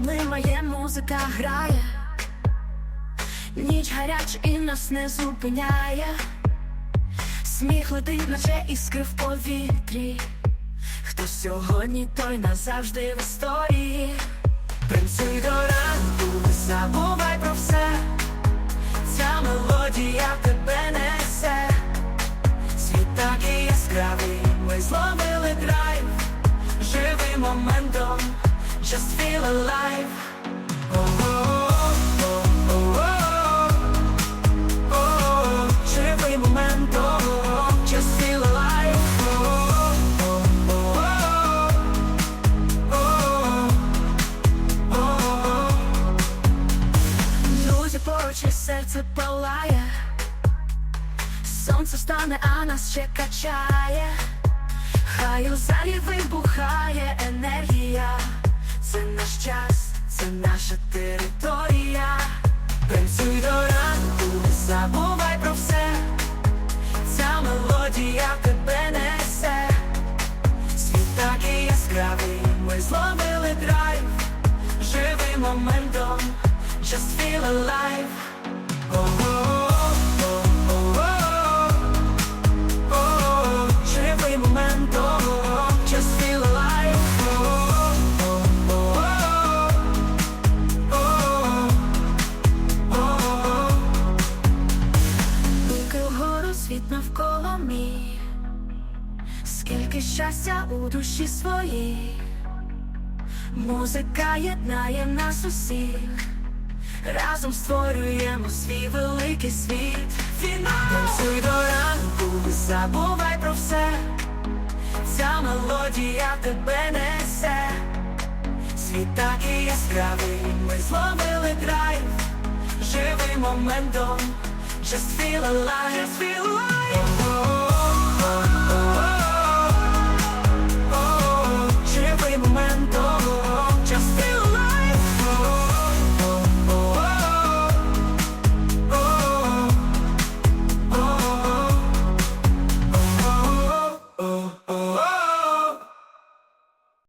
тримає, музика грає, ніч гаряча і нас не зупиняє, сміх летить, наче іскри в повітрі. Хто сьогодні, той назавжди в історії. Танцюй до ранку, забувай про все. Ця мелодія тебе несе. Світ такий яскравий, ми зловили драйв, живи моментом, just feel alive. О-о-о-о-о-о-о, Живи моментом, just feel alive. О-о-о-о-о-о. Друзі поруч і серце палає, сонце стане, а нас ще качає, хай у залі вибухає енергія, це наш час, це наша територія. Танцюй до ранку, не забувай про все, ця мелодія тебе несе, світ такий яскравий, ми зловили драйв, живи моментом, just feel alive. О-о-о-о-о-о, мій, скільки щастя у душі своїй. Музика єднає нас усіх, разом створюємо свій великий світ. Фінал! Танцюй до ранку, забувай про все. Ця мелодія тебе несе. Світ такий яскравий, ми зловили драйв, живи моментом, just feel alive, just feel alive.